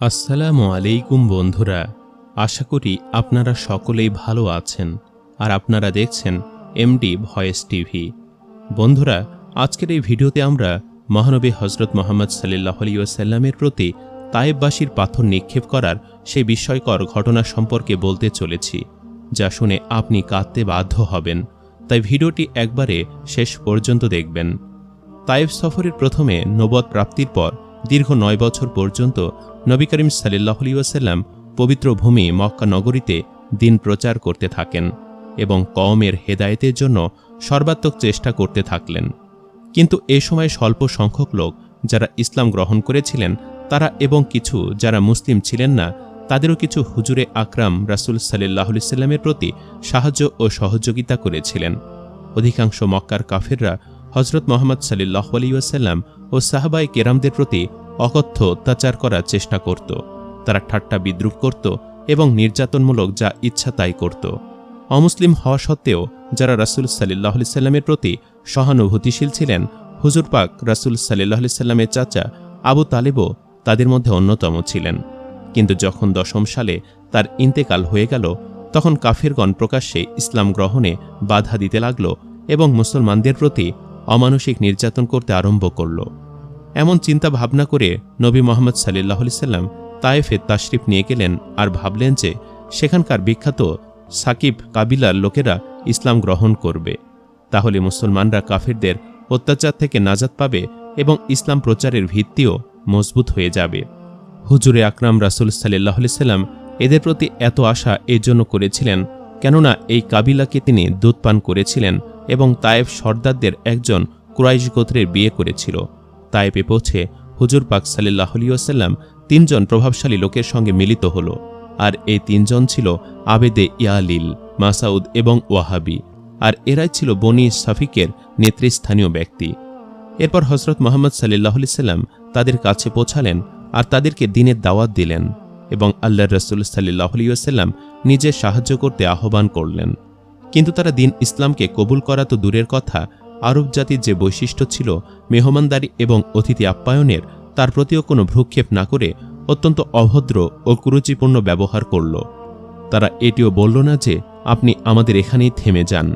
আসসালামু আলাইকুম বন্ধুরা, আশা করি আপনারা সকলেই ভালো আছেন আর আপনারা দেখছেন এমডি ভয়েস টিভি। বন্ধুরা, আজকের এই ভিডিওতে আমরা মহানবী হজরত মোহাম্মদ সাল্লাহ আলিয়াল্লামের প্রতি তায়েববাসীর পাথর নিক্ষেপ করার সেই বিস্ময়কর ঘটনা সম্পর্কে বলতে চলেছি, যা শুনে আপনি কাঁদতে বাধ্য হবেন। তাই ভিডিওটি একবারে শেষ পর্যন্ত দেখবেন। তায়েব সফরের প্রথমে নবদ প্রাপ্তির পর দীর্ঘ নয় বছর পর্যন্ত নবী করিম সাল্লাহ ওয়াসাল্লাম পবিত্র ভূমি মক্কা নগরীতে দিন প্রচার করতে থাকেন এবং কওমের হেদায়েতের জন্য সর্বাত্মক চেষ্টা করতে থাকলেন। কিন্তু এ সময় স্বল্প সংখ্যক লোক যারা ইসলাম গ্রহণ করেছিলেন, তারা এবং কিছু যারা মুসলিম ছিলেন না, তাদেরও কিছু হুজুরে আকরাম রাসুল সাল্লাহ সাল্লামের প্রতি সাহায্য ও সহযোগিতা করেছিলেন। অধিকাংশ মক্কার কাফেররা হজরত মোহাম্মদ সাল্লাহ আলিউসাল্লাম ও সাহাবাই কেরামদের প্রতি অকথ্য অত্যাচার করার চেষ্টা করত। তারা ঠাট্টা বিদ্রুপ করত এবং নির্যাতনমূলক যা ইচ্ছা তাই করত। অমুসলিম হওয়া সত্ত্বেও যারা রাসুল সাল্লাহ সাল্লামের প্রতি সহানুভূতিশীল ছিলেন, হুজুর পাক রাসুল সাল্লাহ সাল্লামের চাচা আবু তালেবও তাদের মধ্যে অন্যতম ছিলেন। কিন্তু যখন দশম সালে তার ইন্তেকাল হয়ে গেল, তখন কাফিরগণ প্রকাশ্যে ইসলাম গ্রহণে বাধা দিতে লাগল এবং মুসলমানদের প্রতি অমানসিক নির্যাতন করতে আরম্ভ করল। এমন চিন্তা ভাবনা করে নবী মোহাম্মদ সাল্লাহ সাল্লাম তায়েফে তাশরিফ নিয়ে গেলেন আর ভাবলেন যে সেখানকার বিখ্যাত সাকিব কাবিলার লোকেরা ইসলাম গ্রহণ করবে। তাহলে মুসলমানরা কাফিরদের অত্যাচার থেকে নাজাত পাবে এবং ইসলাম প্রচারের ভিত্তিও মজবুত হয়ে যাবে। হুজুরে আকরাম রাসুল সাল্লাহ সাল্লাম এদের প্রতি এত আশা এজন্য করেছিলেন কেননা এই কাবিলাকে তিনি দুধ পান করেছিলেন এবং তায়েফ সর্দারদের একজন কুরাইশ গোত্রের বিয়ে করেছিল। তায়েফে পৌঁছে হুজুর পাক সাল্লাহ তিনজন প্রভাবশালী লোকের সঙ্গে মিলিত হল, আর এই তিনজন ছিল আবেদে ইয়ালিল, মাসাউদ এবং ওয়াহাবি, আর এরাই ছিল বনি সাফিকের নেতৃস্থানীয় ব্যক্তি। এরপর হজরত মোহাম্মদ সাল্লাহ সাল্লাম তাদের কাছে পৌঁছালেন আর তাদেরকে দিনের দাওয়াত দিলেন এবং আল্লাহ রসুল সাল্লাহ আলিয়াল্লাম নিজে সাহায্য করতে আহ্বান করলেন। কিন্তু তারা দিন ইসলামকে কবুল করা তো দূরের কথা, আরব জাতির যে বৈশিষ্ট্য ছিল মেহমানদারি এবং অতিথি আপ্যায়নের, তার প্রতিও কোনো ভ্রুক্ষেপ না করে অত্যন্ত অভদ্র ও কুরুচিপূর্ণ ব্যবহার করল। তারা এটিও বলল না যে আপনি আমাদের এখানেই থেমে যান।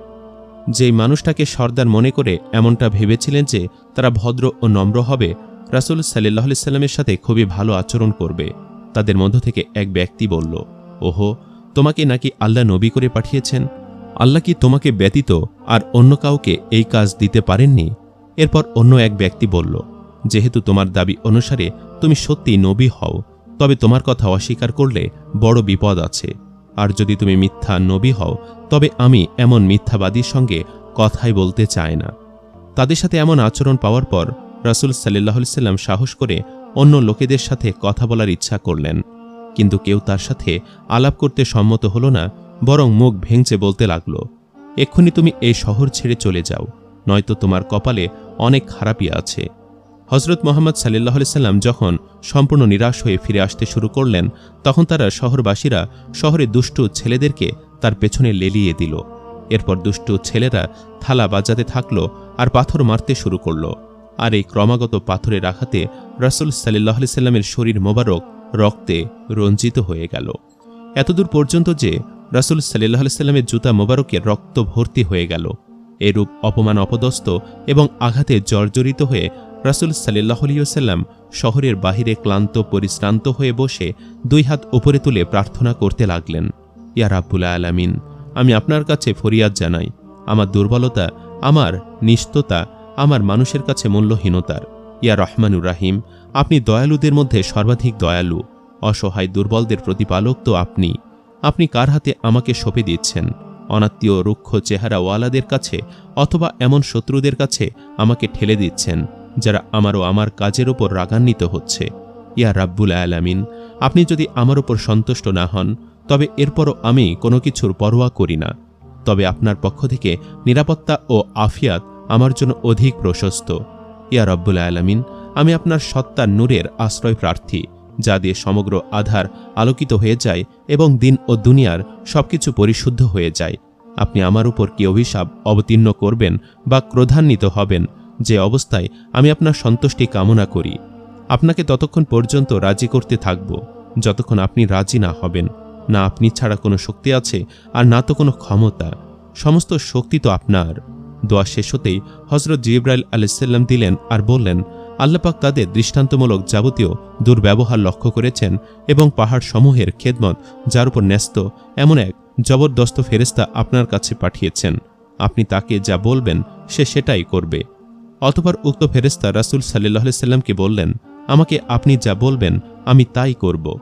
যেই মানুষটাকে সর্দার মনে করে এমনটা ভেবেছিলেন যে তারা ভদ্র ও নম্র হবে, রাসুল সাল্লাহ সাল্লামের সাথে খুবই ভালো আচরণ করবে। তাদের মধ্য থেকে এক ব্যক্তি বলল, ওহো, তোমাকে নাকি আল্লাহ নবী করে পাঠিয়েছেন? আল্লাহ কি তোমাকে ব্যতীত আর অন্য কাউকে এই কাজ দিতে পারেননি? এরপর অন্য এক ব্যক্তি বলল, যেহেতু তোমার দাবি অনুসারে তুমি সত্যি নবী হও, তবে তোমার কথা অস্বীকার করলে বড় বিপদ আছে। আর যদি তুমি মিথ্যা নবী হও, তবে আমি এমন মিথ্যাবাদীর সঙ্গে কথাই বলতে চাই না। তাদের সাথে এমন আচরণ পাওয়ার পর রাসুল সাল্লাহ সাল্লাম সাহস করে অন্য লোকেদের সাথে কথা বলার ইচ্ছা করলেন। কিন্তু কেউ তার সাথে আলাপ করতে সম্মত হল না বরং মুখ ভেঙচে বলতে লাগল, এক্ষুনি তুমি এই শহর ছেড়ে চলে যাও, নয়তো তোমার কপালে অনেক খারাপই আছে। হজরত মোহাম্মদ সাল্লাহ সাল্লাম যখন সম্পূর্ণ নিরাশ হয়ে ফিরে আসতে শুরু করলেন, তখন তারা শহরবাসীরা শহরে দুষ্টু ছেলেদেরকে তার পেছনে লেলিয়ে দিল। এরপর দুষ্টু ছেলেরা থালা বাজাতে থাকল আর পাথর মারতে শুরু করল। আর এই ক্রমাগত পাথরের আঘাতে রাসুল সাল্লাহ সাল্লামের শরীর মোবারক রক্তে রঞ্জিত হয়ে গেল। এতদূর পর্যন্ত যে রাসুল সাল্লাহ সাল্লামের জুতা মোবারকের রক্ত ভর্তি হয়ে গেল। এরূপ অপমান অপদস্থ এবং আঘাতে জর্জরিত হয়ে রাসুল সাল্লাহলিয়াল্লাম শহরের বাহিরে ক্লান্ত, পরিশ্রান্ত হয়ে বসে দুই হাত উপরে তুলে প্রার্থনা করতে লাগলেন। ইয়া রাব্বুল আলামিন, আমি আপনার কাছে ফরিয়াদ জানাই। আমার দুর্বলতা, আমার নিস্ততা আমার মানুষের কাছে মূল্যহীনতার। ইয়া রহমানুর রাহিম, আপনি দয়ালুদের মধ্যে সর্বাধিক দয়ালু। অসহায় দুর্বলদের প্রতিপালক তো আপনি। আপনি কার হাতে আমাকে সঁপে দিচ্ছেন? অনাত্মীয়, রুক্ষ, চেহারা ওয়ালাদের কাছে অথবা এমন শত্রুদের কাছে আমাকে ঠেলে দিচ্ছেন, যারা আমারও আমার কাজের ওপর রাগান্বিত হচ্ছে। ইয়া রাব্বুল আলামিন, আপনি যদি আমার ওপর সন্তুষ্ট না হন, তবে এরপরও আমি কোনো কিছুর পরোয়া করি না। তবে আপনার পক্ষ থেকে নিরাপত্তা ও আফিয়াত আমার জন্য অধিক প্রশস্ত। ইয়া রব্বুল আলামিন, আমি আপনার সত্তার নূরের আশ্রয় প্রার্থী যা দিয়ে সমগ্র আধার আলোকিত হয়ে যায় এবং দিন ও দুনিয়ার সবকিছু পরিশুদ্ধ হয়ে যায়। আপনি আমার উপর কি অভিশাপ অবতীর্ণ করবেন বা ক্রোধান্বিত হবেন? যে অবস্থায় আমি আপনার সন্তুষ্টি কামনা করি। আপনাকে ততক্ষণ পর্যন্ত রাজি করতে থাকব। যতক্ষণ আপনি রাজি না হবেন। না আপনি ছাড়া কোনো শক্তি আছে আর না তো কোনো ক্ষমতা। সমস্ত শক্তি তো আপনার। দোয়া শেষ হতেই হজরত জিব্রাইল আলাইসাল্লাম দিলেন আর বললেন আল্লাপাক তাদের দৃষ্টান্তমূলক যাবতীয় দুর্ব্যবহার লক্ষ্য করেছেন এবং পাহাড় সমূহের খেদমত যার উপর ন্যস্ত এমন এক জবরদস্ত ফেরেস্তা আপনার কাছে পাঠিয়েছেন। আপনি তাকে যা বলবেন, সে সেটাই করবে। অতপর উক্ত ফেরেস্তা রাসুল সাল্লাহ সাল্লামকে বললেন, আমাকে আপনি যা বলবেন, আমি তাই করব।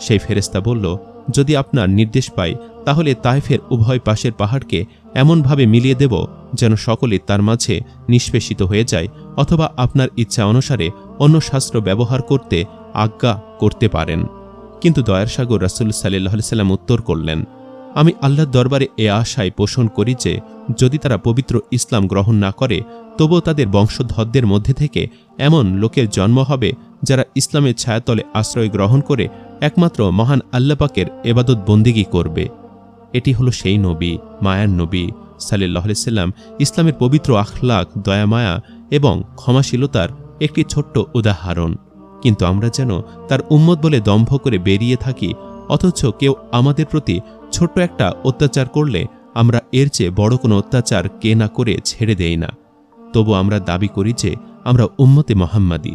সেই ফেরেস্তা বলল যদি আপনার নির্দেশ পাই, তাহলে তাইফের উভয় পাশের পাহাড়কে এমনভাবে মিলিয়ে দেব যেন সকলে তার মাঝে নিষ্পেষিত হয়ে যায় অথবা আপনার ইচ্ছা অনুসারে অন্য শাস্ত্র ব্যবহার করতে আজ্ঞা করতে পারেন। কিন্তু দয়ার সাগর রাসুল সাল্লাহ সাল্লাম উত্তর করলেন, আমি আল্লাহর দরবারে এ আশায় পোষণ করি যে, যদি তারা পবিত্র ইসলাম গ্রহণ না করে, তবুও তাদের বংশধরদের মধ্যে থেকে এমন লোকের জন্ম হবে যারা ইসলামের ছায়াতলে আশ্রয় গ্রহণ করে একমাত্র মহান আল্লাপাকের এবাদত বন্দিগি করবে। এটি হলো সেই নবী, মায়ার নবী সাল্লাহ সাল্লাম, ইসলামের পবিত্র আখলাক দয়ামায়া এবং ক্ষমাশীলতার একটি ছোট্ট উদাহরণ। কিন্তু আমরা যেন তার উম্মত বলে দম্ভ করে বেরিয়ে থাকি, অথচ কেউ আমাদের প্রতি ছোট্ট একটা অত্যাচার করলে আমরা এর চেয়ে বড় কোনো অত্যাচার কে না করে ছেড়ে দেই না। তবু আমরা দাবি করি যে আমরা উম্মতে মোহাম্মাদি।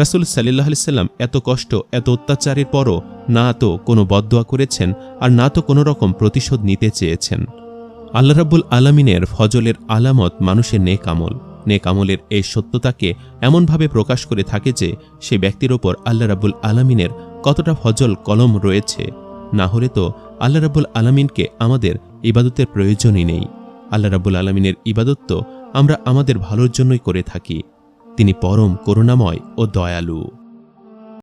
রাসুল সাল্লাহ সাল্লাম এত কষ্ট, এত অত্যাচারের পরও না তো কোনো বদোয়া করেছেন আর না তো কোনো রকম প্রতিশোধ নিতে চেয়েছেন। আল্লাহ রাব্বুল আলমিনের ফজলের আলামত মানুষের নেক আমল। নেক আমলের এই সত্যতাকে এমনভাবে প্রকাশ করে থাকে যে সে ব্যক্তির ওপর আল্লাহ রাব্বুল আলমিনের কতটা ফজল কলম রয়েছে, না হলে তো আল্লাহ রাব্বুল আলমিনকে আমাদের ইবাদতের প্রয়োজনই নেই। আল্লাহ রাব্বুল আলমিনের ইবাদত তো আমরা আমাদের ভালোর জন্যই করে থাকি। তিনি পরম করুণাময় ও দয়ালু।